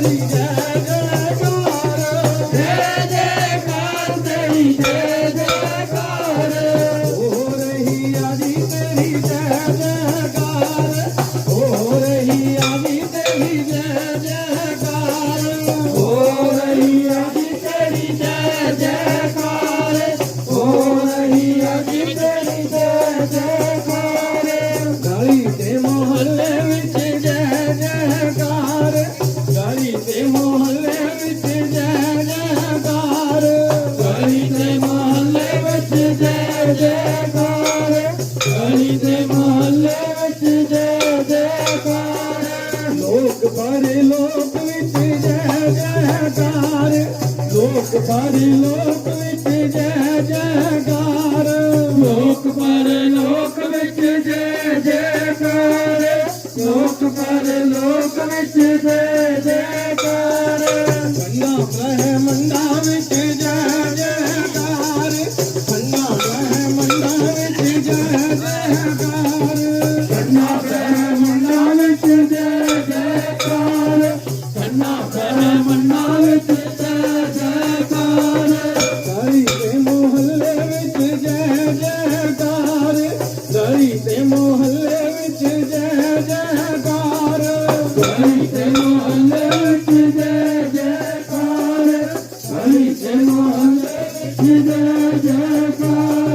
જય જય કાંતરી જય ਲੋਕ ਵਿੱਚ ਜੈ ਜੈਕਾਰ, ਲੋਕ ਪਰ ਲੋਕ ਵਿੱਚ ਜੈ ਜੈਕਾਰ। ਲੋਕ ਪਰ ਲੋਕ ਵਿੱਚ ਜੈ ਜੈਕਾਰ, ਲੋਕ ਪਰ ਲੋਕ ਵਿੱਚ ਜੈ ਜੈਕਾਰ। ਬੰਨਾ ਮਹਿ ਮੰਡਾ ਵਿੱਚ ਜੈ ਜੈਕਾਰ ਬੰਨਾ ਮਹਿ ਮੰਡਾ ਵਿੱਚ ਜੈ ਜੈਕਾਰ। जय जयकार साई जे मोहले विच जय जयकार साई त मोहले जी जय जयकार साई जे मोहल्ल जी जय जयकार